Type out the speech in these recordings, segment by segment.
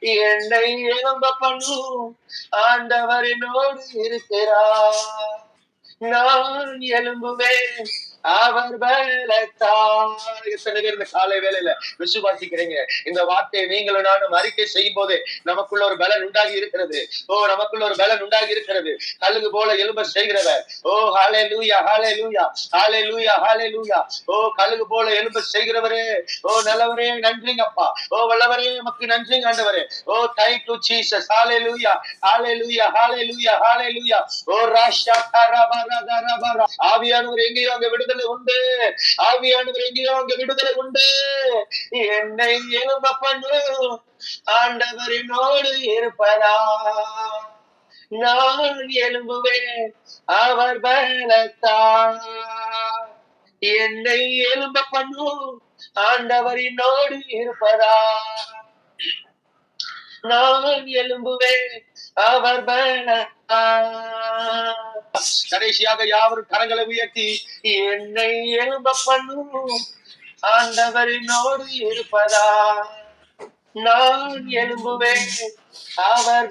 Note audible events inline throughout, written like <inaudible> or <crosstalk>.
என்னை எழும்ப பண்ணும் ஆண்டவர் என்னோடு இருக்கிறார். நான் எழும்புவேன் அவர் பலத்தார் எத்தனை பேர் இந்த காலை வேலையில விசுவாசிக்கிறீங்க. இந்த வார்த்தையை நீங்களும் நானும் அறிக்கை செய்யும் போதே நமக்குள்ள ஒரு பலன் உண்டாகி இருக்கிறது. ஓ நமக்குள்ள ஒரு பலன் உண்டாகி இருக்கிறது. கழுகு போல எலும்ப செய்கிறவர். ஓ ஹாலே லூயா ஹாலே லூயா ஹாலே லூயா ஹாலே லூயா ஓ கழுகு போல எலும்ப செய்கிறவரே. ஓ நல்லவரே நன்றிங்கப்பா. ஓ வல்லவரே நமக்கு நன்றிங்க ஆண்டவரே ஓ thank to Jesus hallelujah hallelujah ஹாலே லூயா ஹாலே லூயா ஓ ராஷா கரபரதரபர ஆவியானவர் எங்கேயோ அங்க விடுதலை விடுதலை உண்டு. ஆவியானவர் எங்கேயோ அங்க விடுதலை உண்டு. என்னை எழும்ப பண்ணு. ஆண்டவர் என்னோடு இருப்பதா? நான் எழும்புவேன். அவர் பலத்தா? என்னை எழும்ப பண்ணும் ஆண்டவர் என்னோடு இருப்பதா? நான் எழும்புவேன். அவர் கடைசியாக யாவரும் கரங்களை உயர்த்தி என்னை எழும்ப பண்ணும் ஆண்டவரினோடு இருப்பதா? நான் எழும்புவேன் அவர்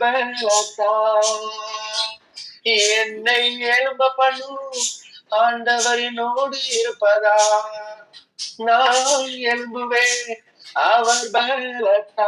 என்னை எழும்ப பண்ணும் ஆண்டவரினோடு இருப்பதா? நான் எழும்புவேன் அவர் பலத்தா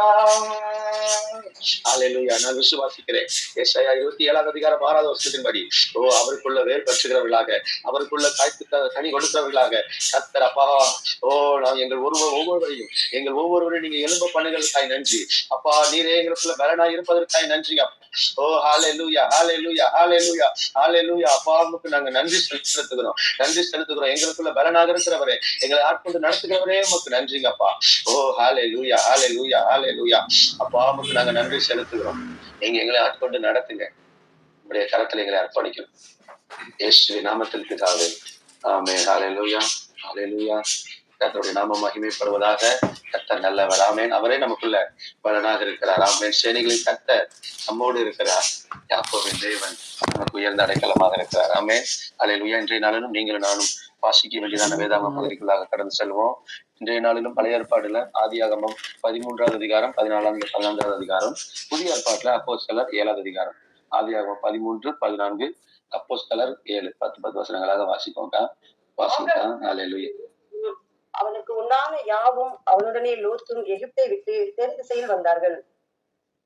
நான் விசுவாசிக்கிறேன். ஏசாயா இருபத்தி ஏழாவது அதிகாரம் ஆறாவது வருஷத்தின்படி ஓ அவருக்குள்ள வேர் பற்றுகிறவர்களாக அவருக்குள்ள காய்த்து த- கனி கொடுக்கிறவர்களாக கத்தர் அப்பா ஓ நான் எங்கள் ஒருவர் ஒவ்வொருவரையும் எங்கள் ஒவ்வொருவரையும் நீங்க எலும்ப பண்ணுகிறதுக்காய் நன்றி. அப்பா நீரே எங்களுக்குள்ள பலனா இருப்பதற்காய் நன்றிங்க அப்பா. ஓ ஹாலே ஹாலேலூயா ஹாலேலூயா ஹாலேலூயா அப்பாவுக்கு ஹாலே நாங்க நன்றி செலுத்துகிறோம். நன்றி செலுத்துகிறோம். எங்களுக்குள்ள பலனாக இருக்கிறவரே எங்களை ஆட்கொண்டு நடத்துகிறவரே உமக்கு நன்றிங்கப்பா ஓ ஹாலே லூயா ஹாலே லூயா ஹாலே லூயா அப்பா oh, உமக்கு நாங்க நன்றி செலுத்துகிறோம். நீங்க எங்களை ஆட்கொண்டு நடத்துங்க. உங்களுடைய கரத்துல எங்களை அர்ப்பணிக்கும். இயேசு நாமத்திற்கு பிதாவே. ஆமே ஹாலே லூயா ஹாலே லூயா கர்த்தருடைய நாம மகிமைப்படுவதாக கர்த்தர் நல்லவர். ஆமேன். அவரே நமக்குள்ள பலனாக இருக்கிறார். ஆமேன். சேனைகளின் கர்த்தர் நம்மோடு இருக்கிறார். யாக்கோவின் தேவன் நமக்கு உயர்ந்த அடைக்கலமாக இருக்கிறார். ஆமேன். அல்லேலூயா இன்றைய நாளிலும் நீங்களும் நானும் வாசிக்க வேண்டியதான வேதாகம பகுதிக்குள்ளாக கடந்து செல்வோம். இன்றைய நாளிலும் பழைய ஏற்பாடுல ஆதியாகமம் பதிமூன்றாவது அதிகாரம் பதினாலாவது பதினான்காவது அதிகாரம் புதிய ஏற்பாட்டுல அப்போஸ்தலர் ஏழாவது அதிகாரம். ஆதியாகமம் பதிமூன்று பதினான்கு அப்போஸ்தலர் ஏழு. பத்து பத்து வசனங்களாக வாசிப்போங்க வாசிப்போம். அல்லேலூயா அவனுக்கு உண்டான யாவும் அவனுடனே லோத்தும் எகிப்தை விட்டு தென் திசையில் வந்தார்கள்.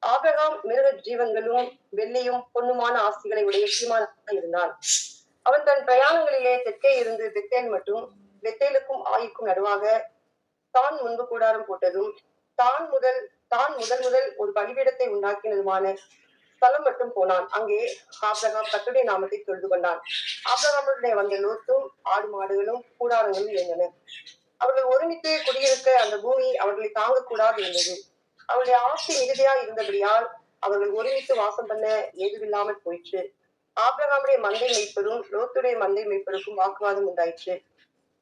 ஆபிரகாம் மிருக ஜீவன்களும் வெள்ளியும் பொண்ணுமான ஆஸ்திகளை உடைய சீமானாக இருந்தான். அவன் தன் பிரயாணங்களிலே தெற்கே இருந்து பெத்தேல் மற்றும் பெத்தேலுக்கும் ஆயிக்கும் நடுவாக தான் முன்பு கூடாரம் போட்டதும் தான் முதல் தான் முதல் முதல் ஒரு பலிபீடத்தை உண்டாக்கினதுமான ஸ்தலம் மட்டும் போனான். அங்கே ஆப்ரகாம் கத்துடைய நாமத்தை தொழுது கொண்டான். ஆபிரகாமுடைய வந்த லோத்தும் ஆடு மாடுகளும் கூடாரங்களும் இருந்தன. அவர்கள் ஒருமித்து குடியிருக்க அந்த பூமி அவர்களை தாங்கக்கூடாது இருந்தது அவருடைய ஆட்சி மிகுதியா இருந்தபடியால் அவர்கள் ஒருமித்து வாசம் பண்ண ஏதுவில்லாமல் போயிற்று. ஆபிரகாமுடைய மந்தை மெய்ப்பதும் லோத்துடைய மந்தை மெய்ப்பருக்கும் வாக்குவாதம் உண்டாயிற்று.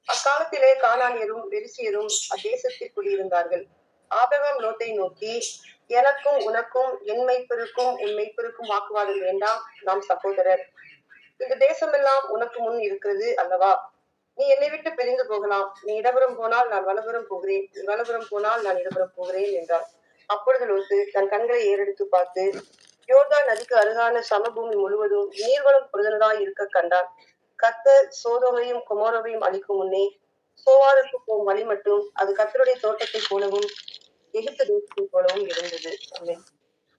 அக்காலத்திலே காலானியரும் பெரிசியரும் அத்தேசத்தில் குடியிருந்தார்கள். ஆபிரகாம் லோத்தை நோக்கி எனக்கும் உனக்கும் என் மெய்ப்பருக்கும் உன் மெய்ப்பருக்கும் வாக்குவாதம் வேண்டாம் நாம் சகோதரர். இந்த தேசமெல்லாம் உனக்கு முன் இருக்கிறது அல்லவா? நீ என்னை விட்டு பிரிந்து போகலாம். நீ இடபுறம் போனால் நான் வலபுறம் போகிறேன். நீ வலபுறம் போனால் நான் இடபுறம் போகிறேன் என்றார் அப்பொழுது லோத்து தன் கண்களை ஏறெடுத்து பார்த்து யோர்தான் நதிக்கு அருகான சமபூமி முழுவதும் நீர்வளம் பொருதனதாய் இருக்க கண்டான். கத்த சோதோமையும் குமாரோவையும் அளிக்கும் முன்னே சோவாருக்கு போகும் வழி மட்டும் அது கத்தருடைய தோட்டத்தை போலவும் எகிப்து தேசத்தை போலவும் இருந்தது. ஆமென்.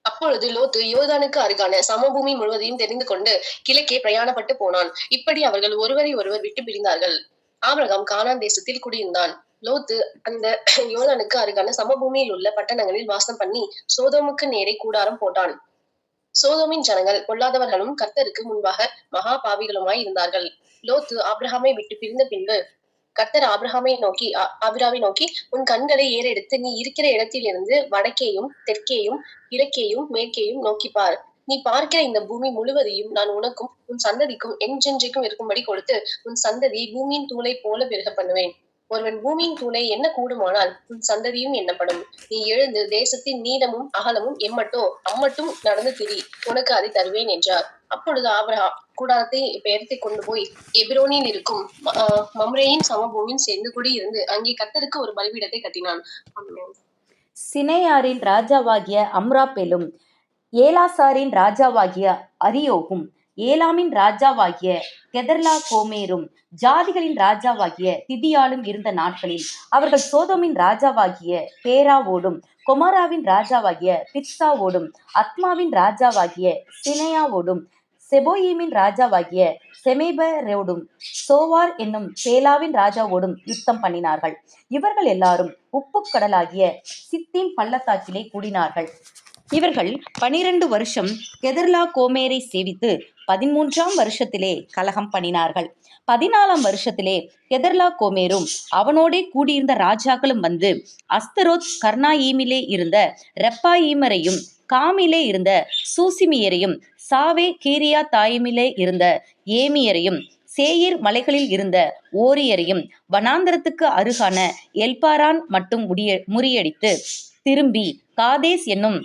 அப்பொழுது லோத்து யோர்தானுக்கு அருகான சமபூமி முழுவதையும் தெரிந்து கொண்டு கிழக்கே பிரயாணப்பட்டு போனான். இப்படி அவர்கள் ஒருவரை ஒருவர் விட்டு பிரிந்தார்கள். ஆபிரகாம் கானான் தேசத்தில் குடியிருந்தான். லோத்து அந்த <clears throat> யோர்தானுக்கு அருகான சமபூமியில் உள்ள பட்டணங்களில் வாசம் பண்ணி சோதோமுக்கு நேரே கூடாரம் போட்டான். சோதோமின் ஜனங்கள் பொல்லாதவர்களும் கர்த்தருக்கு முன்பாக மகா பாவிகளுமாய் இருந்தார்கள். லோத்து ஆப்ரஹாமை விட்டு பிரிந்த பின்பு கர்த்தர் ஆபிரகாமை நோக்கி ஆ- நோக்கி உன் கண்களை ஏறெடுத்து நீ இருக்கிற இடத்திலிருந்து வடக்கேயும் தெற்கேயும் கிழக்கேயும் மேற்கேயும் நோக்கி பார். நீ பார்க்கிற இந்த பூமி முழுவதையும் நான் உனக்கும் உன் சந்ததிக்கும் என்றென்றைக்கும் இருக்கும்படி கொடுத்து உன் சந்ததி பூமியின் தூளை போல பெருக பண்ணுவேன். ஒருவன் பூமியின் தூளை என்ன கூடுமானால் உன் சந்ததியும் எண்ணப்படும் நீ எழுந்து தேசத்தின் நீளமும் அகலமும் எம்மட்டோ அம்மட்டும் நடந்து திரி உனக்கு அதை தருவேன் என்றார். அப்பொழுது ஆபரா கூடாரத்தை பெயர்த்து கொண்டு போய் எபிரோனில் இருக்கும் ம- மம்ரேயின் சமபூமியின் சேர்ந்து குடியிருந்து அங்கே கத்தருக்கு ஒரு பலிபீடத்தை கட்டினான். சினையாரின் ராஜாவாகிய அம்ராபெலும் ஏலாசாரின் ராஜாவாகிய அரியோகும் ஏலாமின் ராஜாவாகிய கெதர்லா கோமேரும் ஜாதிகளின் ராஜாவாகிய திதியாலும் இருந்த நாட்களில் அவர்கள் சோதோமின் ராஜாவாகிய பேராவோடும் கொமோராவின் ராஜாவாகிய பிட்சாவோடும் அத்மாவின் ராஜாவாகிய சினையாவோடும் செபோயீமின் ராஜாவாகிய செமேபரோடும் சோவார் என்னும் சேலாவின் ராஜாவோடும் யுத்தம் பண்ணினார்கள். இவர்கள் எல்லாரும் உப்புக் கடலாகிய சித்தீம் பள்ளத்தாக்கிலே கூடினார்கள். இவர்கள் பனிரெண்டு வருஷம் கெதர்லா கோமேரை சேவித்து பதிமூன்றாம் வருஷத்திலே கலகம் பண்ணினார்கள் பதினாலாம் வருஷத்திலே கெதர்லா கோமேரும் அவனோடே கூடியிருந்த ராஜாக்களும் வந்து அஸ்தரோத் கர்ணாயீமிலே இருந்த ரெப்பாயீமரையும் காமிலே இருந்த சூசிமியரையும் சாவே கீரியா தாயிமிலே இருந்த ஏமியரையும் சேயிர் மலைகளில் இருந்த ஓரியரையும் வனாந்தரத்துக்கு அருகான எல்பாரான் மட்டும் முடிய முறியடித்து திரும்பி காதேஸ் என்னும்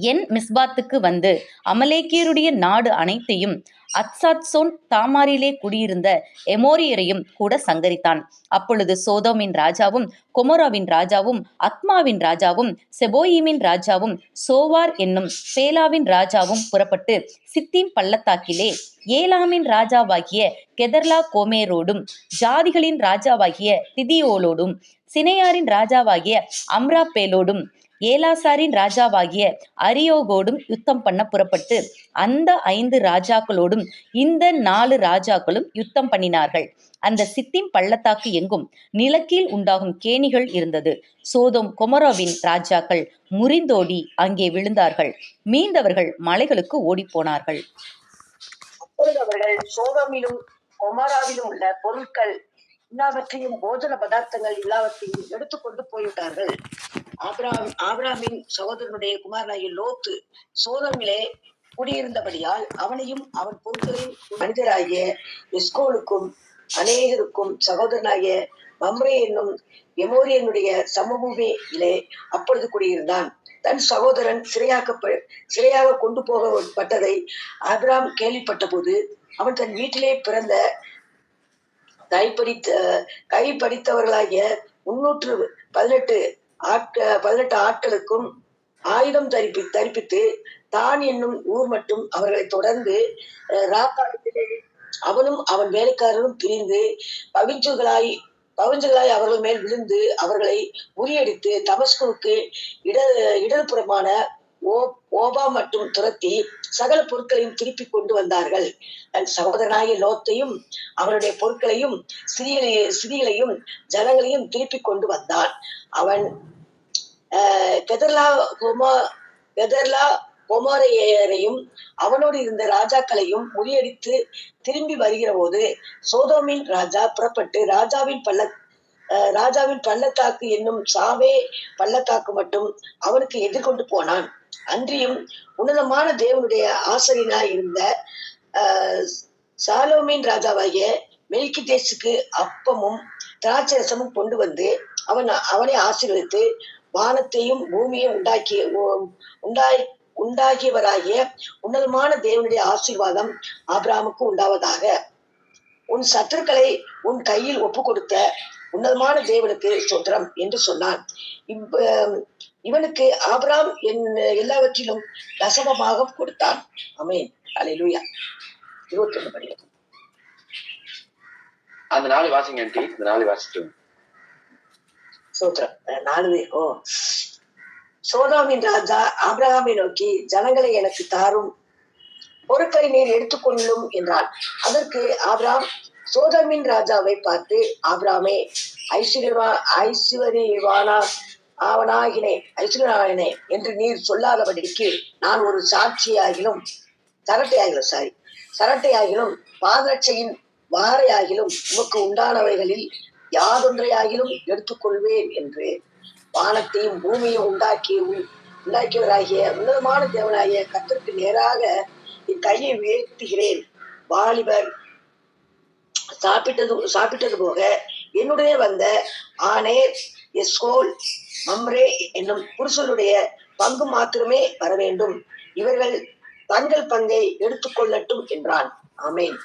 என் மிஸ்பாத்துக்கு வந்து அமலேக்கியருடைய நாடு அனைத்தையும் அத்சாத்சோன் தாமாரிலே குடியிருந்த எமோரியரையும் கூட சங்கரித்தான். அப்பொழுது சோதோமின் ராஜாவும் கொமோராவின் ராஜாவும் அத்மாவின் ராஜாவும் செபோயிமின் ராஜாவும் சோவார் என்னும் சேலாவின் ராஜாவும் புறப்பட்டு சித்தீம் பள்ளத்தாக்கிலே ஏலாமின் ராஜாவாகிய கெதர்லா கோமேரோடும் ஜாதிகளின் ராஜாவாகிய திதியோலோடும் சினையாரின் ராஜாவாகிய அம்ராபேலோடும் ஏலாசாரின் ராஜாவாகிய அரியோகோடும் யுத்தம் பண்ண புறப்பட்டு அந்த ஐந்து ராஜாக்களோடும் இந்த நாலு ராஜாக்களும் யுத்தம் பண்ணினார்கள். அந்த சித்திம் பள்ளத்தாக்கு எங்கும் நிலக்கீழ் உண்டாகும் கேணிகள் இருந்தது. சோதோம் கொமரோவின் ராஜாக்கள் முறிந்தோடி அங்கே விழுந்தார்கள். மீண்டவர்கள் மலைகளுக்கு ஓடிப்போனார்கள். அப்பொழுது அவர்கள் சோதோமிலும் உள்ள பொருட்கள் எல்லாவற்றையும் போஜன பதார்த்தங்கள் எல்லாவற்றையும் எடுத்துக்கொண்டு போய்விட்டார்கள். ஆபிராம் ஆபிராமின் சகோதரனுடைய குமாரனாகிய லோத்து சோதமிலே குடியிருந்தபடியால் அவனையும் அவன் பொருட்களையும் மனிதராகிய எஸ்கோலுக்கும் அநேகருக்கும் சகோதரனாகிய மம்ரே என்னும் எமோரியனுடைய சமபூமியிலே அப்பொழுது குடியிருந்தான். தன் சகோதரன் சிறையாக்கப்ப சிறையாக கொண்டு போகப்பட்டதை ஆபிராம் கேள்விப்பட்ட போது அவன் தன் வீட்டிலே பிறந்த கைப்படித்த கை படித்தவர்களாகிய முன்னூற்று பதினெட்டு ஆட்க பதினெட்டு ஆட்களுக்கும் ஆயுதம் தரிப்பி தரிப்பித்து தான் என்னும் ஊர் மட்டும் அவர்களை தொடர்ந்து அஹ், ராக்காலத்திலே அவனும் அவன் வேலைக்காரரும் பிரிந்து பவிஞ்சுகளாய் பவிஞ்சுகளாய் அவர்கள் மேல் விழுந்து அவர்களை முறியடித்து தமஸ்குவுக்கு இட இடதுபுறமான ஓபா மற்றும் துரத்தி சகல பொருட்களையும் திருப்பி கொண்டு வந்தார்கள். தன் சகோதரனாகிய லோத்தையும் அவனுடைய பொருட்களையும் சிறிகளை சிறிகளையும் ஜனங்களையும் திருப்பி கொண்டு வந்தான். அவன் கெதர்லா கொமோ கெதர்லா கொமோரையரையும் அவனோடு இருந்த ராஜாக்களையும் முறியடித்து திரும்பி வருகிற போது சோதோமின் ராஜா புறப்பட்டு ராஜாவின் பள்ள ஆஹ், ராஜாவின் பள்ளத்தாக்கு என்னும் சாவே பள்ளத்தாக்கு மட்டும் அவனுக்கு எதிர்கொண்டு போனான். அன்றியும் உன்னதமான தேவனுடைய ஆசிரியனாய் இருந்த சாலோமீன் சாலோமின் ராஜாவாகிய மெல்கிதேசுக்கு அப்பமும் திராட்சரசமும் கொண்டு வந்து அவன் அவனை ஆசீர்வதித்து வானத்தையும் பூமியையும் உண்டாக்கிய உண்டாய் உண்டாகியவராகிய உன்னதமான தேவனுடைய ஆசீர்வாதம் ஆபிராமுக்கு உண்டாவதாக. உன் சத்துருக்களை உன் கையில் ஒப்பு கொடுத்த உன்னதமான தேவனுக்கு சொத்திரம் என்று சொன்னான். இவ் இவனுக்கு ஆபிராம் என் எல்லாவற்றிலும் தசமமாக கொடுத்தான். அமேன் அலையிலுயா இருபத்தி ஒண்ணு படி அந்த நாளை வாசிங்க ஆண்டி இந்த நாளை வாசிட்டு சோத்திரம். நாலு ஓ. சோதாமின் ராஜா ஆபிரகாமை நோக்கி ஜனங்களை எனக்கு தாரும். பொருட்களை நீர் எடுத்துக்கொள்ளும் என்றான். அதற்கு ஆபிராம் சோதமின் ராஜாவை பார்த்து ஆபிராமே ஐஸ்வர்யவா ஐஸ்வர்யவானா ஆவனாகினே ஐஸ்வர்யனாகினே என்று நீர் சொல்லாதபடிக்கு நான் ஒரு சாட்சியாகிலும் சரட்டையாகிலும் சாரி சரட்டையாகிலும் பாதரட்சையின் வாரையாகிலும் உமக்கு உண்டானவைகளில் யாதொன்றையாகிலும் எடுத்துக்கொள்வேன் என்று வானத்தையும் பூமியையும் உண்டாக்கி உண்டாக்கியவராகிய உன்னதமான தேவனாகிய கத்திற்கு நேராக என் கையை உயர்த்துகிறேன். வாலிபர் சாப்பிட்டது சாப்பிட்டது போக என்னுடைய வந்த ஆனேர் எஸ்கோல் மம்ரே என்னும் புருஷனுடைய பங்கு மாத்திரமே வர வேண்டும். இவர்கள் தங்கள் பங்கை எடுத்துக்கொள்ளட்டும் என்றான். ஆமென்.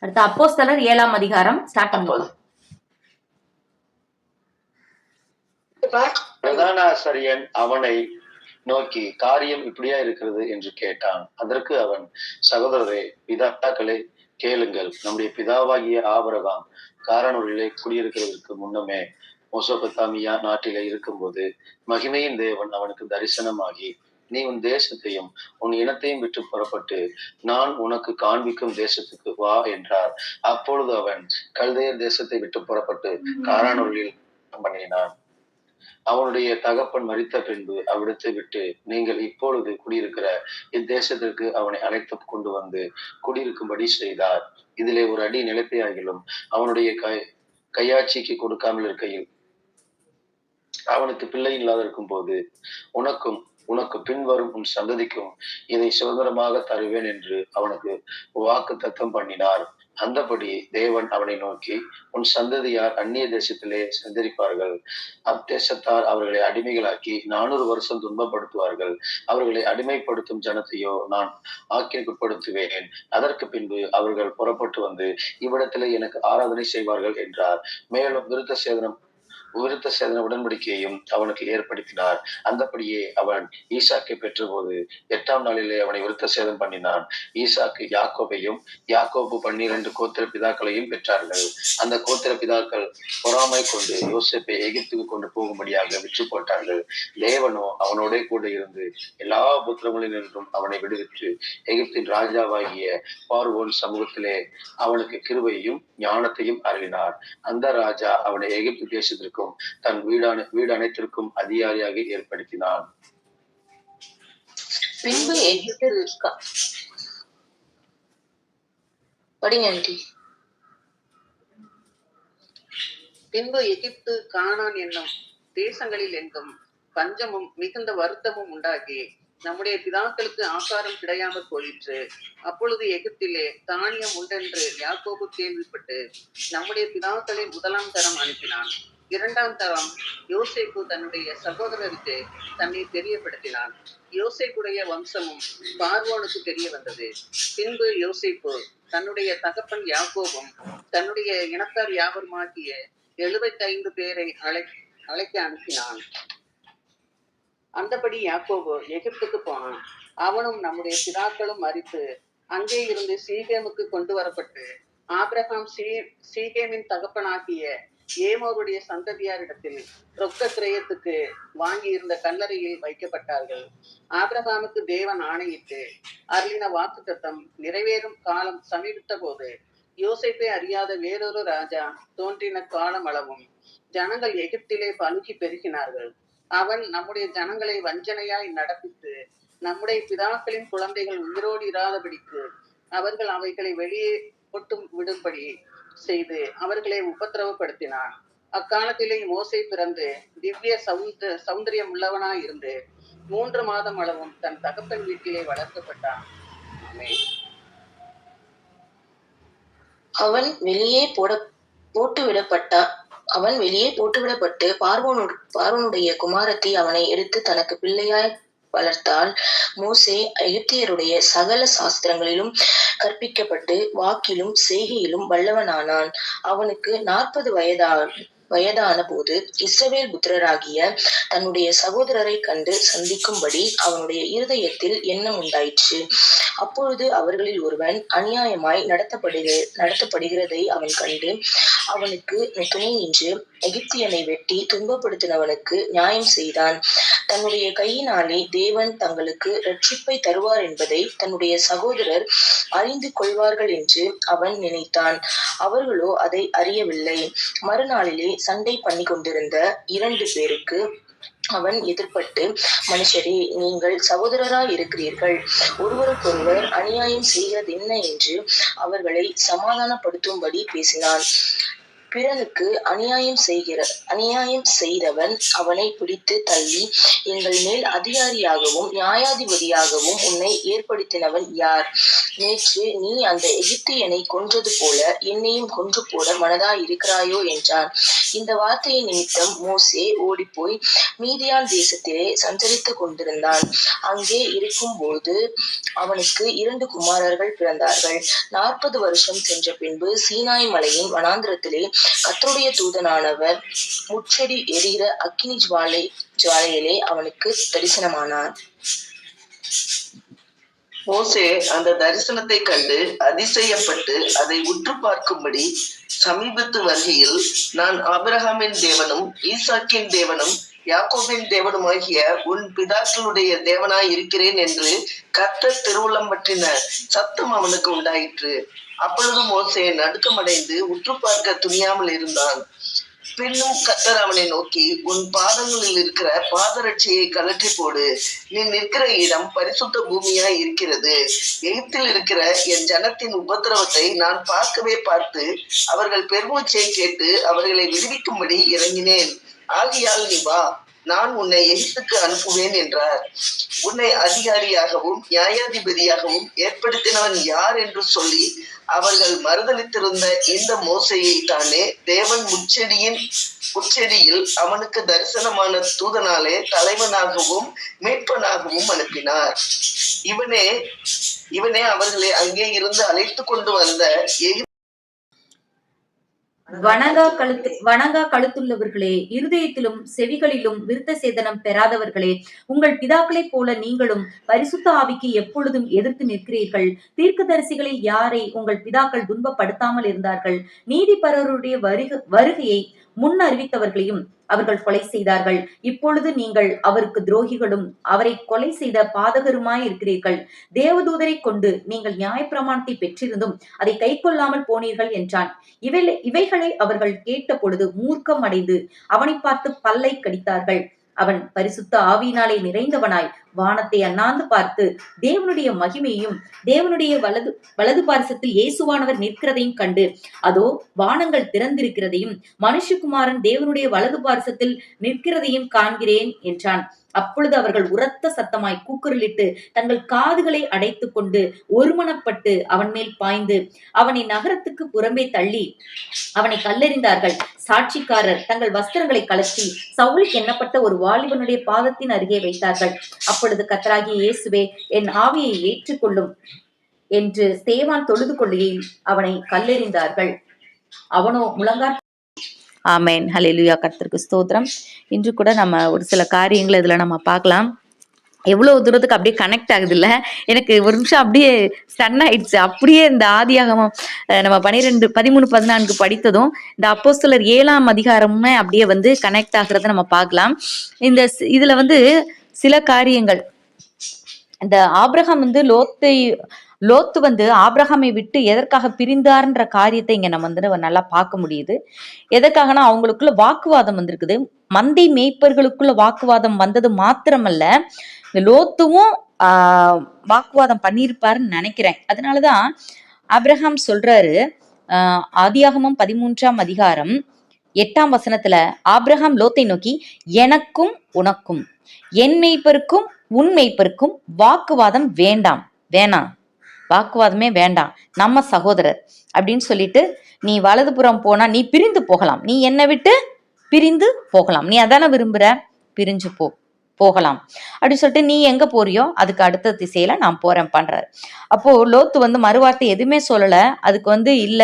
அடுத்த அப்போஸ்தலர் ஏழாம் அதிகாரம் ஸ்டார்ட் பண்ணுவோம். அப்பா பிரதான ஆசாரியன் அவனை நோக்கி காரியம் இப்படியா இருக்கிறது? என்று கேட்டான். அதற்கு அவன் சகோதரரே பிதாக்களே கேளுங்கள். நம்முடைய பிதாவாகிய ஆபரகாம் காரணூரிலே குடியிருக்கிறதற்கு முன்னமே மொசோபத்தாமியா நாட்டிலே இருக்கும்போது மகிமையின் தேவன் அவனுக்கு தரிசனமாகி நீ உன் தேசத்தையும் உன் இனத்தையும் விட்டு புறப்பட்டு நான் உனக்கு காண்பிக்கும் தேசத்துக்கு வா என்றார். அப்பொழுது அவன் கல்தையர் தேசத்தை விட்டு புறப்பட்டு காரானூரில் பண்ணினான். அவனுடைய தகப்பன் மறித்த பின்பு அவ்விடத்தை விட்டு நீங்கள் இப்பொழுது குடியிருக்கிற இத்தேசத்திற்கு அவனை அழைத்து கொண்டு வந்து குடியிருக்கும்படி செய்தார். இதிலே ஒரு அடி நிலத்தையாகிலும் அவனுடைய கை கையாட்சிக்கு கொடுக்காமல் இருக்கையில் அவனுக்கு பிள்ளை இல்லாத இருக்கும் போது உனக்கும் உனக்கு பின்வரும் உன் சந்ததிக்கும் இதை சுதந்திரமாக தருவேன் என்று அவனுக்கு வாக்கு தத்தம் பண்ணினார். அந்தபடி தேவன் அவனை நோக்கி உன் சந்ததியார் அந்நிய தேசத்திலே சந்தரிப்பார்கள் அத்தேசத்தார் அவர்களை அடிமைகளாக்கி நானூறு வருஷம் துன்பப்படுத்துவார்கள். அவர்களை அடிமைப்படுத்தும் ஜனத்தையோ நான் ஆக்கினைக்குட்படுத்துவேன் அதற்கு பின்பு அவர்கள் புறப்பட்டு வந்து இவ்விடத்திலே எனக்கு ஆராதனை செய்வார்கள் என்றார். மேலும் விருத்த சேதனம் விருத்த சேதன உடன்படிக்கையையும் அவனுக்கு ஏற்படுத்தினார். அந்தபடியே அவன் ஈசாக்கை பெற்றபோது எட்டாம் நாளிலே அவனை விருத்த சேதம் பண்ணினான். ஈசாக்கு யாக்கோபையும் யாக்கோபு பன்னிரண்டு கோத்திர பிதாக்களையும் பெற்றார்கள். அந்த கோத்திர பிதாக்கள் பொறாமை கொண்டு யோசிப்பை எகிப்துக்கு கொண்டு போகும்படியாக விற்று போட்டார்கள். தேவனோ அவனோட கூட இருந்து எல்லா புத்திரங்களினின்றும் அவனை விடுவித்து எகிப்தின் ராஜாவாகிய பார்வோன் சமூகத்திலே அவனுக்கு கிருபையும் ஞானத்தையும் அருளினார். அந்த ராஜா அவனை எகிப்து தேசத்திற்கும் தன் வீடான வீடு அனைத்திற்கும் அதிகாரியாக ஏற்படுத்தினான். பின்பு எகிப்து கா- படிங்க ஆண்டி. பின்பு எகிப்து கானான் என்னும் தேசங்களில் எங்கும் பஞ்சமும் மிகுந்த வருத்தமும் உண்டாகி நம்முடைய பிதாக்களுக்கு ஆகாரம் கிடையாமல் போயிற்று. அப்பொழுது எகிப்திலே தானியம் உண்டென்று யாக்கோபு கேள்விப்பட்டு நம்முடைய பிதாக்களை முதலாம் தரம் அனுப்பினான். இரண்டாம் தரம் யோசேப்பு தன்னுடைய சகோதரருக்கு தன்னை தெரியப்படுத்தினான். யோசேப்புடைய வம்சமும் பார்வோனுக்கு தெரிய வந்தது. பின்பு யோசேப்பு தன்னுடைய தகப்பன் யாக்கோபும் தன்னுடைய இனத்தார் யாவருமாகிய எழுபத்தைந்து பேரை அழை அழைக்க அனுப்பினான். அந்தபடி யாக்கோபு எகிப்துக்கு போனான். அவனும் நம்முடைய பிதாக்களும் மறித்து அங்கே இருந்து சீகேமுக்கு கொண்டு வரப்பட்டு ஆபிரகாம் சீ சீகேமின் தகப்பனாகிய ஏமோருடைய சந்ததியாரிடத்தில் ரொக்க கிரயத்துக்கு வாங்கி இருந்த கல்லறையில் வைக்கப்பட்டார்கள். ஆபிரகாமுக்கு தேவன் ஆணையிட்டு அருளின வாக்குத்தத்தம் நிறைவேறும் காலம் சமீபித்த போது யோசேப்பை அறியாத வேறொரு ராஜா தோன்றின காலம் அளவும் ஜனங்கள் எகிப்திலே பழுகி பெருகினார்கள். அவன் நம்முடைய ஜனங்களை வஞ்சனையாய் நடப்பித்து நம்முடைய பிதாக்களின் குழந்தைகள் உயிரோடு இராதபடிக்கு அவர்கள் அவைகளை வெளியே கொட்டும் விடும்படி செய்து அவர்களை உபத்திரவப்படுத்தினான் அக்காலத்திலே மோசை பிறந்து திவ்ய சௌந்த சௌந்தரியம் உள்ளவனாய் இருந்து மூன்று மாதம் அளவும் தன் தகப்பன் வீட்டிலே வளர்க்கப்பட்டான். அவன் வெளியே போட போட்டு விடப்பட்டான் அவன் வெளியே போட்டுவிடப்பட்டு பார்வோனு பார்வோனுடைய குமாரத்தி அவனை எடுத்து தனக்கு பிள்ளையாய் வளர்த்தால் மோசே எகிப்தியருடைய சகல சாஸ்திரங்களிலும் கற்பிக்கப்பட்டு வாக்கிலும் செய்கையிலும் வல்லவனானான். அவனுக்கு நாற்பது வயதா வயதான போது இஸ்ரவேல் புத்திரராகிய தன்னுடைய சகோதரரை கண்டு சந்திக்கும்படி அவனுடைய இருதயத்தில் எண்ணம் உண்டாயிற்று. அப்பொழுது அவர்களில் ஒருவன் அநியாயமாய் நடத்தப்படுகிற நடத்தப்படுகிறதை அவன் கண்டு அவனுக்கு துணை நின்று எகிப்தியனை வெட்டி துன்பப்படுத்தினவனுக்கு நியாயம் செய்தான். தன்னுடைய கையினாலே தேவன் தங்களுக்கு ரட்சிப்பை தருவார் என்பதை தன்னுடைய சகோதரர் அறிந்து கொள்வார்கள் என்று அவன் நினைத்தான். அவர்களோ அதை அறியவில்லை. மறுநாளிலே சண்டை பண்ணி கொண்டிருந்த இரண்டு பேருக்கு அவன் எதிர்ப்பட்டு மனுஷரே நீங்கள் சகோதரராய் இருக்கிறீர்கள். ஒருவருக்கொருவர் அநியாயம் செய்கிறது என்ன என்று அவர்களை சமாதானப்படுத்தும்படி பேசினான். பிறனுக்கு அநியாயம் செய்கிற அநியாயம் செய்தவன் அவனை பிடித்து தள்ளி எங்கள் மேல் அதிகாரியாகவும் நியாயாதிபதியாகவும் உன்னை ஏற்படுத்தினவன் யார்? நேற்று நீ அந்த எகிப்தியனை கொன்றது போல என்னையும் கொன்று போட மனதாய் இருக்கிறாயோ என்றான். இந்த வார்த்தையின் நிமித்தம் மோசே ஓடிப்போய் மீதியான் தேசத்திலே சஞ்சரித்துக் கொண்டிருந்தான். அங்கே இருக்கும்போது அவனுக்கு இரண்டு குமாரர்கள் பிறந்தார்கள். நாற்பது வருஷம் சென்ற பின்பு சீனாய் மலையின் வனாந்திரத்திலே கத்தருடைய தூதனானவர் முச்செடி எரிகிற அக்கினி ஜுவாலை ஜுவாலையிலே அவனுக்கு தரிசனமானார். மோசே அந்த தரிசனத்தை கண்டு அதிசயப்பட்டு அதை உற்று பார்க்கும்படி சமீபத்து வருகையில் நான் ஆபிரகாமின் தேவனும் ஈசாக்கின் தேவனும் யாக்கோபின் தேவனுமாகிய உன் பிதாக்களுடைய தேவனாய் இருக்கிறேன் என்று கர்த்தர் திருவுளம் பற்றின சத்தம் அவனுக்கு உண்டாயிற்று. அப்பொழுது மோசே நடுக்கமடைந்து உற்று பார்க்க துணியாமல் இருந்தான். பின்னும் கர்த்தர் அவனை நோக்கி உன் பாதங்களில் இருக்கிற பாதரட்சியை கலற்றி போடு. நீ நிற்கிற இடம் பரிசுத்த பூமியா இருக்கிறது. எகிப்தில் இருக்கிற என் ஜனத்தின் உபத்திரவத்தை நான் பார்க்கவே பார்த்து அவர்கள் பெருமூச்சை கேட்டு அவர்களை விடுவிக்கும்படி இறங்கினேன். ஆகையால் நீ வா நான் உன்னை எகிப்துக்கு அனுப்புவேன் என்றார். உன்னை அதிகாரியாகவும் நியாயாதிபதியாகவும் ஏற்படுத்தினவன் யார் என்று சொல்லி அவர்கள் மறுதளித்திருந்த இந்த மோசையை தானே தேவன் முச்செடியின் முச்செடியில் அவனுக்கு தரிசனமான தூதனாலே தலைவனாகவும் மீட்பனாகவும் அனுப்பினார். இவனே இவனே அவர்களை அங்கே இருந்து அழைத்து கொண்டு வந்த எகிப்து வணங்கா கழுத்து வணங்கா கழுத்துள்ளவர்களே இருதயத்திலும் செவிகளிலும் விருத்த சேதனம் பெறாதவர்களே உங்கள் பிதாக்களைப் போல நீங்களும் பரிசுத்த ஆவிக்கு எப்பொழுதும் எதிர்த்து நிற்கிறீர்கள். தீர்க்கதரிசிகளில் யாரை உங்கள் பிதாக்கள் துன்பப்படுத்தாமல் இருந்தார்கள்? நீதிபரருடைய வருக வருகையை முன் அறிவித்தவர்களையும் அவர்கள் கொலை செய்தார்கள். இப்பொழுது நீங்கள் அவருக்கு துரோகிகளும் அவரை கொலை செய்த பாதகருமாய் இருக்கிறீர்கள். தேவதூதரை கொண்டு நீங்கள் நியாயப்பிரமாணத்தை பெற்றிருந்தும் அதை கைக்கொள்ளாமல் போனீர்கள் என்றான். இவை இவைகளை அவர்கள் கேட்ட பொழுது மூர்க்கம் அடைந்து அவனை பார்த்து பல்லை கடித்தார்கள். அவன் பரிசுத்த ஆவியினாலே நிறைந்தவனாய். வானத்தை அண்ணாந்து பார்த்து தேவனுடைய மகிமையும் தேவனுடைய வலது வலது பாரிசத்தில் இயேசுவானவர் நிற்கிறதையும் கண்டு அதோ வானங்கள் திறந்திருக்கிறதையும் மனுஷகுமாரன் தேவனுடைய வலது பாரிசத்தில் நிற்கிறதையும் காண்கிறேன் என்றான். அப்பொழுது அவர்கள் உரத்த சத்தமாய் கூக்குரலிட்டு தங்கள் காதுகளை அடைத்துக் கொண்டு ஒருமனப்பட்டு அவன் மேல் பாய்ந்து அவனை நகரத்துக்கு புறம்பே தள்ளி அவனை கல்லெறிந்தார்கள். சாட்சிக்காரர் தங்கள் வஸ்திரங்களை கலற்றி சவுல் எண்ணப்பட்ட ஒரு வாலிபனுடைய பாதத்தின் அருகே வைத்தார்கள். அப்பொழுது கத்தராகிய இயேசுவே என் ஆவியை ஏற்றுக்கொள்ளும் என்று தேவான் தொழுது கொள்ளையில் அவனை கல்லெறிந்தார்கள். அவனோ முழங்கார் ஆமேன். ஹலிலுயா கர்த்தருக்கு ஸ்தோத்திரம். இன்று கூட நம்ம ஒரு சில காரியங்களை இதுல நம்ம பார்க்கலாம். எவ்வளோ தூரத்துக்கு அப்படியே கனெக்ட் ஆகுது இல்ல எனக்கு ஒரு நிமிஷம் அப்படியே ஸ்டன் ஆயிடுச்சு. அப்படியே இந்த ஆதியாகமம் நம்ம பனிரெண்டு பதிமூணு பதினான்கு படித்ததும் இந்த அப்போஸ்தலர் ஏழாம் அதிகாரமுமே அப்படியே வந்து கனெக்ட் ஆகுறத நம்ம பார்க்கலாம். இந்த சி- இதுல வந்து சில காரியங்கள். இந்த ஆபிரகாம் வந்து லோத்தை லோத்து வந்து ஆப்ரஹாமை விட்டு எதற்காக பிரிந்தார்ன்ற காரியத்தை இங்க நம்ம வந்து நல்லா பார்க்க முடியுது. எதற்காகனா அவங்களுக்குள்ள வாக்குவாதம் வந்திருக்குது. மந்தை மேய்ப்பர்களுக்குள்ள வாக்குவாதம் வந்தது மாத்திரமல்ல இந்த லோத்துவும் ஆஹ் வாக்குவாதம் பண்ணியிருப்பாருன்னு நினைக்கிறேன். அதனாலதான் அப்ரஹாம் சொல்றாரு ஆஹ் ஆதியாகமும் பதிமூன்றாம் அதிகாரம் எட்டாம் வசனத்துல ஆப்ரஹாம் லோத்தை நோக்கி எனக்கும் உனக்கும் என் மெய்ப்பருக்கும் உன் மெய்ப்பருக்கும் வாக்குவாதம் வேண்டாம். வேணாம். வாக்குவாதமே வேண்டாம். நம்ம சகோதரர். அப்படின்னு சொல்லிட்டு நீ வலதுபுறம் போனா நீ பிரிந்து போகலாம். நீ என்னை விட்டு பிரிந்து போகலாம். நீ அதான விரும்புற? பிரிஞ்சு போ. போகலாம். அப்படின்னு சொல்லிட்டு நீ எங்க போறியோ அதுக்கு அடுத்த திசையில நான் போறேன் பண்றாரு. அப்போ லோத்து வந்து மறுவார்த்தை எதுவுமே சொல்லல. அதுக்கு வந்து இல்ல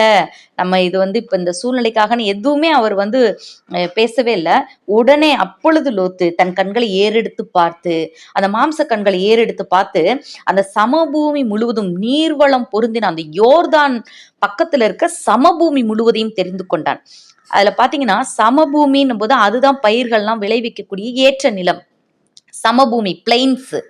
நம்ம இது வந்து இப்ப இந்த சூழ்நிலைக்காகன்னு எதுவுமே அவர் வந்து பேசவே இல்லை. உடனே அப்பொழுது லோத்து தன் கண்களை ஏறெடுத்து பார்த்து அந்த மாம்ச கண்களை ஏறெடுத்து பார்த்து அந்த சமபூமி முழுவதும் நீர்வளம் பொருந்தின அந்த யோர்தான் பக்கத்துல இருக்க சமபூமி முழுவதையும் தெரிந்து கொண்டான். அதுல பாத்தீங்கன்னா சமபூமின்னும் போது அதுதான் பயிர்கள்லாம் விளைவிக்கக்கூடிய ஏற்ற நிலம். சமபூமி பிளைன்ஸ்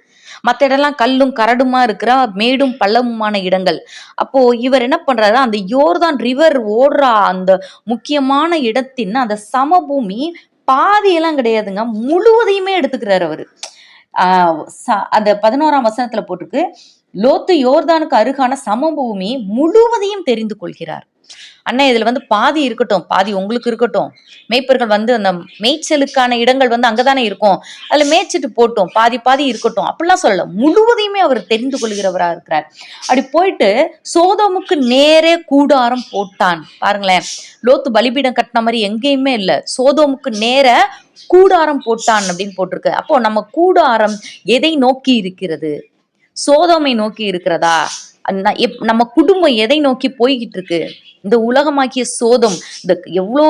மற்ற இடம்லாம் கல்லும் கரடுமா இருக்கிற மேடும் பள்ளமுமான இடங்கள். அப்போ இவர் என்ன பண்றாரு? அந்த யோர்தான் ரிவர் ஓடுற அந்த முக்கியமான இடத்தின் அந்த சமபூமி பாதியெல்லாம் கிடையாதுங்க. முழுவதையுமே எடுத்துக்கிறாரு அவரு. ஆஹ் ச- அந்த பதினோராம் வசனத்துல போட்டிருக்கு லோத்து யோர்தானுக்கு அருகான சமபூமி முழுவதையும் தெரிந்து கொள்கிறார். அண்ணா இதுல வந்து பாதி இருக்கட்டும் பாதி உங்களுக்கு இருக்கட்டும். மேய்ப்பர்கள் வந்து அந்த மேய்ச்சலுக்கான இடங்கள் வந்து அங்கதானே இருக்கும். அதுல மேய்ச்சிட்டு போட்டும் பாதி பாதி இருக்கட்டும். அப்படிலாம் சொல்லல. முழுவதையுமே அவர் தெரிந்து கொள்கிறவரா இருக்கிறார். அப்படி போயிட்டு சோதமுக்கு நேரே கூடாரம் போட்டான். பாருங்களேன். லோத்து பலிபீடம் கட்டின மாதிரி எங்கேயுமே இல்ல. சோதோமுக்கு நேர கூடாரம் போட்டான் அப்படின்னு போட்டிருக்கு. அப்போ நம்ம கூடாரம் எதை நோக்கி இருக்கிறது? சோதோமை நோக்கி இருக்கிறதா? அண்ணா- எப்- நம்ம குடும்பம் எதை நோக்கி போய்கிட்டு இருக்கு? இந்த உலகமாக்கிய சோதம் இந்த எவ்வளோ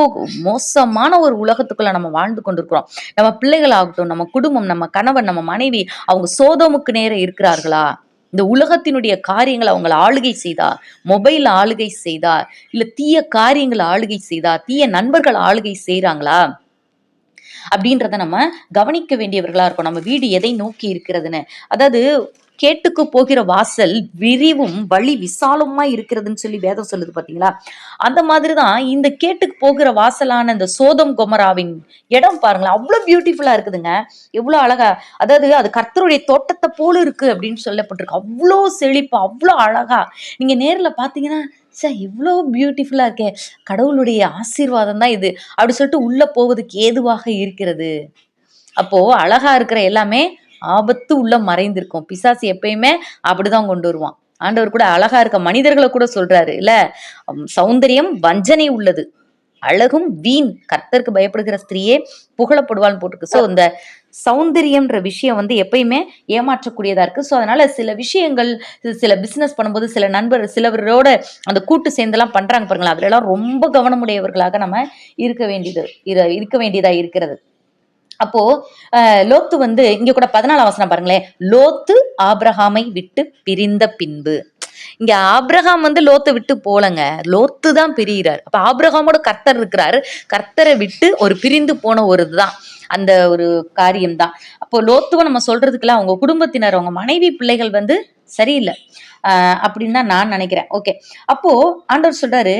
மோசமான ஒரு உலகத்துக்குள்ள நம்ம வாழ்ந்து கொண்டிருக்கிறோம். நம்ம பிள்ளைகள் ஆகட்டும் நம்ம குடும்பம் நம்ம கணவன் நம்ம மனைவி அவங்க சோதமுக்கு நேர இருக்கிறார்களா? இந்த உலகத்தினுடைய காரியங்களை அவங்கள ஆளுகை செய்தா? மொபைல் ஆளுகை செய்தா? இல்ல தீய காரியங்களை ஆளுகை செய்தா? தீய நண்பர்கள் ஆளுகை செய்யறாங்களா அப்படின்றத நம்ம கவனிக்க வேண்டியவர்களா இருக்கும் நம்ம வீடு எதை நோக்கி இருக்கிறதுன்னு. அதாவது கேட்டுக்கு போகிற வாசல் விரிவும் வழி விசாலமா இருக்கிறதுன்னு சொல்லி வேதம் சொல்லுது பாத்தீங்களா? அந்த மாதிரிதான் இந்த கேட்டுக்கு போகிற வாசலான இந்த சோதம் கொமராவின் இடம் பாருங்களேன். அவ்வளவு பியூட்டிஃபுல்லா இருக்குதுங்க. எவ்வளவு அழகா அதாவது அது கர்த்தருடைய தோட்டத்தை போல இருக்கு அப்படின்னு சொல்லப்பட்டிருக்கு. அவ்வளோ செழிப்பு அவ்வளோ அழகா. நீங்க நேர்ல பாத்தீங்கன்னா சார் இவ்வளோ பியூட்டிஃபுல்லா இருக்கே. கடவுளுடைய ஆசீர்வாதம் தான் இது. அப்படி சொல்லிட்டு உள்ள போவதுக்கு ஏதுவாக இருக்கிறது? அப்போ அழகா இருக்கிற எல்லாமே ஆபத்து உள்ள மறைந்திருக்கும். பிசாசு எப்பயுமே அப்படிதான் கொண்டு வருவான். ஆண்டவர் கூட அழகா இருக்க மனிதர்களை கூட சொல்றாரு. இல்ல சௌந்தரியம் வஞ்சனை உள்ளது. அழகும் வீண். கர்த்தருக்கு பயப்படுகிற ஸ்திரீயே புகழப்படுவாள்னு போட்டிருக்கு. ஸோ இந்த சௌந்தரியம்ன்ற விஷயம் வந்து எப்பயுமே ஏமாற்றக்கூடியதா இருக்கு. ஸோ அதனால சில விஷயங்கள் சில பிசினஸ் பண்ணும்போது சில நண்பர் சிலவரோட அந்த கூட்டு சேர்ந்தெல்லாம் பண்றாங்க பாருங்களா அதுல எல்லாம் ரொம்ப கவனமுடையவர்களாக நம்ம இருக்க வேண்டியது இருக்க வேண்டியதா இருக்கிறது. அப்போ லோத்து வந்து இங்க கூட பதினாலாம் வசனம் பாருங்களேன். லோத்து ஆப்ரஹாமை விட்டு பிரிந்த பின்பு. இங்க ஆப்ரஹாம் வந்து லோத்தை விட்டு போலங்க. லோத்து தான் பிரிகிறார். அப்ப ஆப்ரஹாமோட கர்த்தர் இருக்கிறாரு. கர்த்தரை விட்டு ஒரு பிரிந்து போன ஒரு இதுதான் அந்த ஒரு காரியம்தான். அப்போ லோத்துவை நம்ம சொல்றதுக்குலாம் அவங்க குடும்பத்தினர் அவங்க மனைவி பிள்ளைகள் வந்து சரியில்லை. அப்படின்னு தான் நான் நினைக்கிறேன். ஓகே அப்போ ஆண்டவர் சொல்றாரு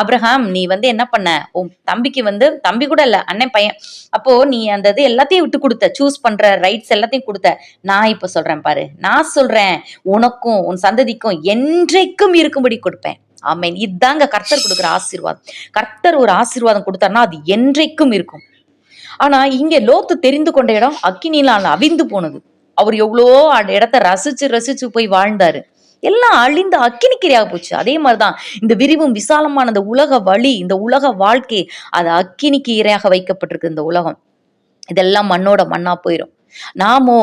அப்ரஹாம் நீ வந்து என்ன பண்ண? உன் தம்பிக்கு வந்து தம்பி கூட இல்ல அண்ணன் பையன். அப்போ நீ அந்த இது எல்லாத்தையும் விட்டு கொடுத்த சூஸ் பண்ற ரைட்ஸ் எல்லாத்தையும் கொடுத்த. நான் இப்ப சொல்றேன் பாரு. நான் சொல்றேன் உனக்கும் உன் சந்ததிக்கும் என்றைக்கும் இருக்கும்படி கொடுப்பேன். ஆமேன். இதாங்க கர்த்தர் கொடுக்குற ஆசீர்வாதம். கர்த்தர் ஒரு ஆசீர்வாதம் கொடுத்தாருன்னா அது என்றைக்கும் இருக்கும். ஆனா இங்க லோத்து தெரிந்து கொண்ட இடம் அக்கினியிலான அவிந்து போனது. அவர் எவ்வளோ அந்த இடத்த ரசிச்சு ரசிச்சு போய் வாழ்ந்தாரு. எல்லாம் அழிந்து அக்கினிக்கிரியாக போச்சு. அதே மாதிரிதான் இந்த விரிவும் விசாலமான இந்த உலக வழி இந்த உலக வாழ்க்கை அது அக்கினிக்கு இரையாக வைக்கப்பட்டிருக்கு இந்த உலகம். இதெல்லாம் மண்ணோட மண்ணா போயிடும் நாமோ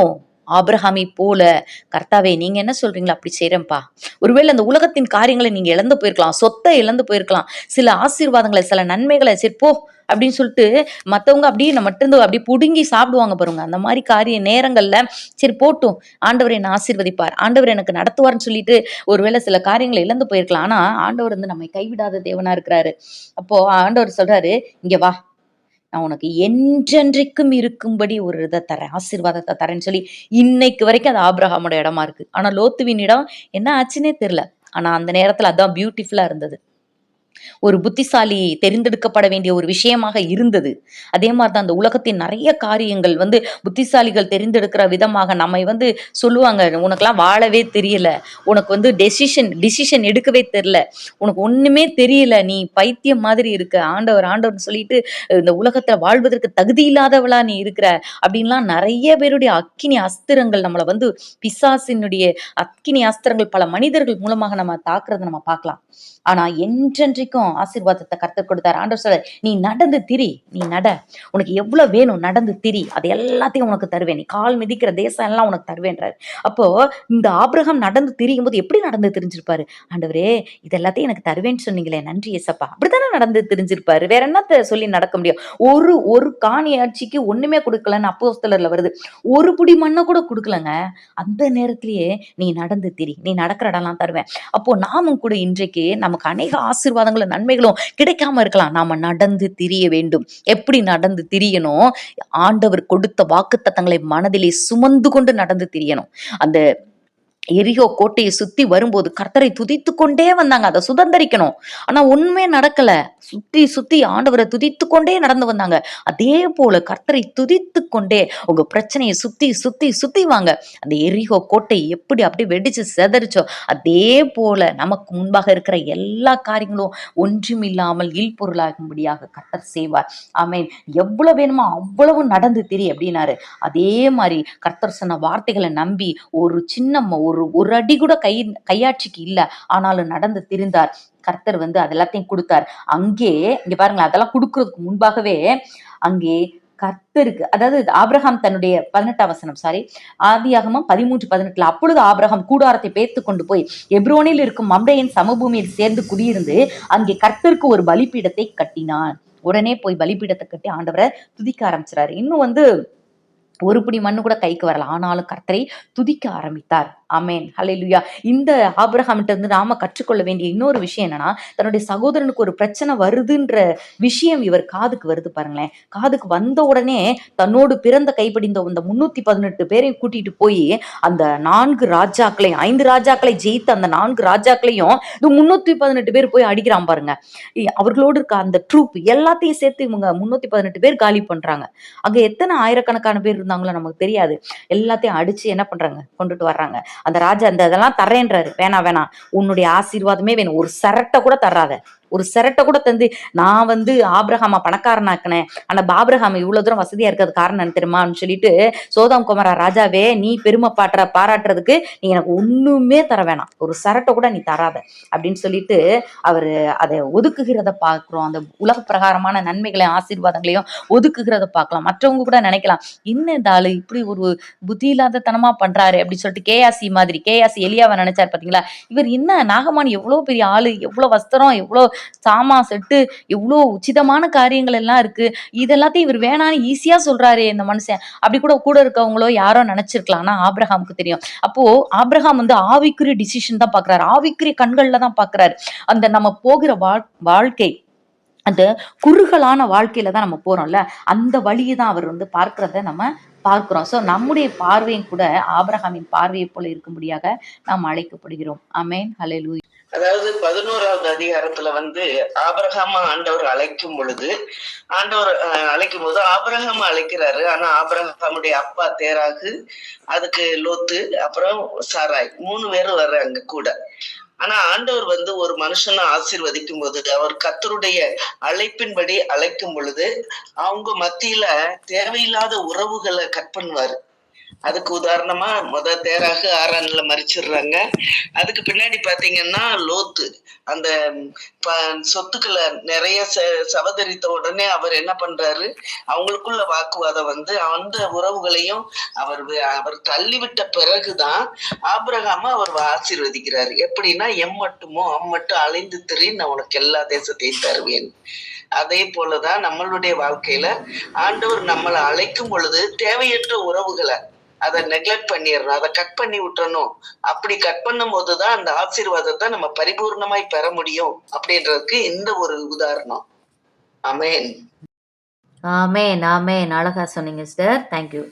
ஆபிரகாமை போல. கர்த்தாவே நீங்க என்ன சொல்றீங்களா அப்படி செய்றேன்ப்பா. ஒருவேளை அந்த உலகத்தின் காரியங்களை நீங்க இழந்து போயிருக்கலாம் சொத்தை இழந்து போயிருக்கலாம். சில ஆசீர்வாதங்களை சில நன்மைகளை சரி போ அப்படின்னு சொல்லிட்டு மற்றவங்க அப்படியே நம்ம மட்டும் அப்படியே புடுங்கி சாப்பிடுவாங்க பாருங்க. அந்த மாதிரி காரிய நேரங்கள்ல சரி போட்டும். ஆண்டவர் என்னை ஆசீர்வதிப்பார். ஆண்டவர் எனக்கு நடத்துவார்னு சொல்லிட்டு ஒருவேளை சில காரியங்களை இழந்து போயிருக்கலாம். ஆனா ஆண்டவர் வந்து நம்மை கைவிடாத தேவனா இருக்கிறாரு. அப்போ ஆண்டவர் சொல்றாரு இங்க வா நான் உனக்கு என்றென்றைக்கும் இருக்கும்படி ஒரு இதை தரேன் ஆசீர்வாதத்தை தரேன்னு சொல்லி இன்னைக்கு வரைக்கும் அது ஆப்ரஹாமோட இடமா இருக்கு. ஆனா லோத்துவின் இடம் என்ன ஆச்சுன்னே தெரியல. ஆனா அந்த நேரத்துல அதான் பியூட்டிஃபுல்லா இருந்தது. ஒரு புத்திசாலி தெரிந்தெடுக்கப்பட வேண்டிய ஒரு விஷயமாக இருந்தது. அதே மாதிரி தான் அந்த உலகத்தின் நிறைய காரியங்கள் வந்து புத்திசாலிகள் தெரிந்தெடுக்கிற விதமாக நம்மை வந்து சொல்லுவாங்க. உனக்கெல்லாம் வாழவே தெரியல. உனக்கு வந்து டெசிஷன் டிசிஷன் எடுக்கவே தெரியல. உனக்கு ஒண்ணுமே தெரியல. நீ பைத்தியம் மாதிரி இருக்க. ஆண்டவர் ஆண்டவர்னு சொல்லிட்டு இந்த உலகத்துல வாழ்வதற்கு தகுதி இல்லாதவளா நீ இருக்கிற அப்படின்லாம் நிறைய பேருடைய அக்கினி அஸ்திரங்கள் நம்மளை வந்து பிசாசினுடைய அக்கினி அஸ்திரங்கள் பல மனிதர்கள் மூலமாக நம்ம தாக்குறதை நம்ம பார்க்கலாம். ஆனா என்றென்றைக்கும் ஆசீர்வாதத்தை கருத்து கொடுத்தார். ஆண்டவர் சொல்ல நீ நடந்து திரி நீ நட. உனக்கு எவ்வளவு வேணும் நடந்து திரி. அது எல்லாத்தையும் உனக்கு தருவேன். நீ கால் மிதிக்கிற தேசம் எல்லாம் உனக்கு தருவேன்றாரு. அப்போ இந்த ஆபிரகம் நடந்து திரியும் போது எப்படி நடந்து தெரிஞ்சிருப்பாரு? ஆண்டவரே இது எல்லாத்தையும் எனக்கு தருவேன்னு சொன்னீங்களே. நன்றி எசப்பா அப்படித்தானே நடந்து தெரிஞ்சிருப்பாரு. வேற என்னத்த சொல்லி நடக்க முடியும்? ஒரு ஒரு காணி ஆட்சிக்கு ஒண்ணுமே கொடுக்கலன்னு அப்போஸ்தலர்ல வருது. ஒரு புடி மண்ணை கூட கொடுக்கலங்க. அந்த நேரத்திலேயே நீ நடந்து திரி. நீ நடக்கிற இடம்லாம் தருவேன். அப்போ நாமும் கூட இன்றைக்கு நம்ம நமக்கு அநேக ஆசீர்வாதங்களும் நன்மைகளும் கிடைக்காம இருக்கலாம். நாம நடந்து திரிய வேண்டும். எப்படி நடந்து திரியணும்? ஆண்டவர் கொடுத்த வாக்குத்தத்தங்களை மனதிலே சுமந்து கொண்டு நடந்து திரியணும். அந்த எரிகோ கோட்டையை சுத்தி வரும்போது கர்த்தரை துதித்து கொண்டே வந்தாங்க. அதை சுதந்திரிக்கணும். ஆனா ஒண்ணுமே நடக்கல. சுத்தி சுத்தி ஆண்டவரை துதித்து கொண்டே நடந்து வந்தாங்க. அதே போல கர்த்தரை துதித்து கொண்டே உங்க பிரச்சனையை சுத்தி சுத்தி சுத்தி வாங்க. அந்த எரிகோ கோட்டை எப்படி அப்படியே வெடிச்சு செதறிச்சோ அதே போல நமக்கு முன்பாக இருக்கிற எல்லா காரியங்களும் ஒன்றுமில்லாமல் இல்பொருளாகும்படியாக கர்த்தர் செய்வார். ஆமென். எவ்வளவு வேணுமோ அவ்வளவு நடந்து திரி அப்படின்னாரு. அதே மாதிரி கர்த்தர் சொன்ன வார்த்தைகளை நம்பி ஒரு சின்ன ஒரு ஒரு ஒரு அடி கூட கை கையாட்சிக்கு இல்ல. ஆனாலும் நடந்து திரிந்தார். கர்த்தர் வந்து அது எல்லாத்தையும் கொடுத்தார். அங்கே இங்க பாருங்களேன் அதெல்லாம் கொடுக்கறதுக்கு முன்பாகவே அங்கே கர்த்தருக்கு அதாவது ஆபிரகாம் தன்னுடைய பதினெட்டாம் வசனம் சாரி ஆதியாகமம் பதிமூன்று பதினெட்டுல அப்பொழுது ஆபிரகாம் கூடாரத்தை பேர்த்து கொண்டு போய் எப்ரோனில் இருக்கும் மம்ரேயின் சமபூமியில் சேர்ந்து குடியிருந்து அங்கே கர்த்தருக்கு ஒரு பலிபீடத்தை கட்டினான் உடனே போய் பலிபீடத்தை கட்டி ஆண்டவரை துதிக்க ஆரம்பிச்சிறாரு. இன்னும் வந்து ஒரு பிடி மண்ணு கூட கைக்கு வரல. ஆனாலும் கர்த்தரை துதிக்க ஆரம்பித்தார். அமேன் ஹலெலுயா இந்த ஆபிரகாம்கிட்ட இருந்து நாம கற்றுக்கொள்ள வேண்டிய இன்னொரு விஷயம் என்னன்னா தன்னுடைய சகோதரனுக்கு ஒரு பிரச்சனை வருதுன்ற விஷயம் இவர் காதுக்கு வருது பாருங்களேன். காதுக்கு வந்த உடனே தன்னோடு பிறந்த கைப்படிந்த இந்த முன்னூத்தி பதினெட்டு பேரையும் கூட்டிட்டு போய் அந்த நான்கு ராஜாக்களையும் ஐந்து ராஜாக்களை ஜெயித்த அந்த நான்கு ராஜாக்களையும் இந்த முன்னூத்தி பதினெட்டு பேர் போய் அடிக்கிறான் பாருங்க. அவர்களோடு இருக்க அந்த ட்ரூப் எல்லாத்தையும் சேர்த்து இவங்க முன்னூத்தி பதினெட்டு பேர் காலி பண்றாங்க. அங்க எத்தனை ஆயிரக்கணக்கான பேர் இருந்தாங்களோ நமக்கு தெரியாது. எல்லாத்தையும் அடிச்சு என்ன பண்றாங்க? கொண்டுட்டு வர்றாங்க. அந்த ராஜா அந்த இதெல்லாம் தர்றேன்றாரு. வேணாம் வேணாம். உன்னுடைய ஆசீர்வாதமே வேணும். ஒரு சரட்டை கூட தர்றாத. ஒரு சிரட்டை கூட தந்து நான் வந்து ஆப்ரஹாமா பணக்காரனாக்குனேன். ஆனா ஆபிரகாம் இவ்வளவு தூரம் வசதியா இருக்கிறது காரணம் என்ன தெரியுமான்னு சொல்லிட்டு சோதாம் குமாரா ராஜாவே நீ பெருமை பாட்டுற பாராட்டுறதுக்கு நீ எனக்கு ஒண்ணுமே தர வேணாம். ஒரு சரட்டை கூட நீ தராத. அப்படின்னு சொல்லிட்டு அவரு அதை ஒதுக்குகிறத பார்க்குறோம். அந்த உலக பிரகாரமான நன்மைகளையும் ஆசீர்வாதங்களையும் ஒதுக்குகிறத பார்க்கலாம். மற்றவங்க கூட நினைக்கலாம் என்ன இந்த ஆளு? இப்படி ஒரு புத்தி இல்லாத தனமா பண்றாரு? அப்படின்னு சொல்லிட்டு கேஆசி மாதிரி கேஆசி எலியாவை நினைச்சாரு பாத்தீங்களா? இவர் என்ன நாகமான் எவ்வளவு பெரிய ஆளு? எவ்வளவு வஸ்திரம்? எவ்வளவு சாமா செட்டு இவ்வளோ உச்சிதமான காரியங்கள் எல்லாம் இருக்கு. இதெல்லாத்தையும் இவர் வேணான்னு ஈஸியா சொல்றாரு இந்த மனுஷன். அப்படி கூட கூட இருக்கவங்களோ யாரோ நினைச்சிருக்கலாம். ஆனா தெரியும். அப்போ ஆப்ரஹாம் வந்து ஆவிக்குரிய டிசிஷன் தான் பாக்குறாரு. ஆவிக்குரிய கண்கள்ல தான் பாக்குறாரு. அந்த நம்ம போகிற வாழ்- வாழ்க்கை அந்த குறுகலான வாழ்க்கையில தான் நம்ம போறோம்ல. அந்த வழியை தான் அவர் வந்து பார்க்கிறத நம்ம பார்க்கிறோம். ஸோ நம்முடைய பார்வையும் கூட ஆபிரகாமின் பார்வையை போல இருக்கும்படியாக நாம் அழைக்கப்படுகிறோம். அமேன் ஹalleluya அதாவது பதினோராவது அதிகாரத்துல வந்து ஆபரகாம ஆண்டவர் அழைக்கும் பொழுது ஆண்டவர் அழைக்கும் போது ஆபரகாம அழைக்கிறாரு. ஆனா ஆபரகாமுடைய அப்பா தேராகு அதுக்கு லோத்து அப்புறம் சாராய் மூணு பேரும் வர்றாங்க கூட. ஆனா ஆண்டவர் வந்து ஒரு மனுஷனை ஆசிர்வதிக்கும் போது அவர் கத்தருடைய அழைப்பின்படி அழைக்கும் பொழுது அவங்க மத்தியில தேவையில்லாத உறவுகளை கட் பண்ணுவாரு. அதுக்கு உதாரணமா முத தேராக ஆறான்ல மறிச்சிடுறாங்க. அதுக்கு பின்னாடி பாத்தீங்கன்னா லோத்து அந்த ப- சொத்துக்களை நிறைய ச- சவதரித்த உடனே அவர் என்ன பண்றாரு? அவங்களுக்குள்ள வாக்குவாதம் வந்து அந்த உறவுகளையும் அவர் அவர் தள்ளிவிட்ட பிறகுதான் ஆபிரகாம அவர் ஆசீர்வதிக்கிறாரு. எப்படின்னா எம் மட்டுமோ அம் மட்டும் அலைந்து திரி நான் உனக்கு எல்லா தேசத்தையும் தருவேன். அதே போலதான் நம்மளுடைய வாழ்க்கையில ஆண்டவர் நம்மளை அழைக்கும் பொழுது தேவையற்ற உறவுகளை அதை நெக்லெக்ட் பண்ணிடணும் அதை கட் பண்ணி விட்டுறணும். அப்படி கட் பண்ணும் போதுதான் அந்த ஆசீர்வாதத்தை நம்ம பரிபூர்ணமாய் பெற முடியும் அப்படின்றதுக்கு இந்த ஒரு உதாரணம்? அமேன் ஆமேன் ஆமேன். அழகா சொன்னீங்க சார் தேங்க்யூ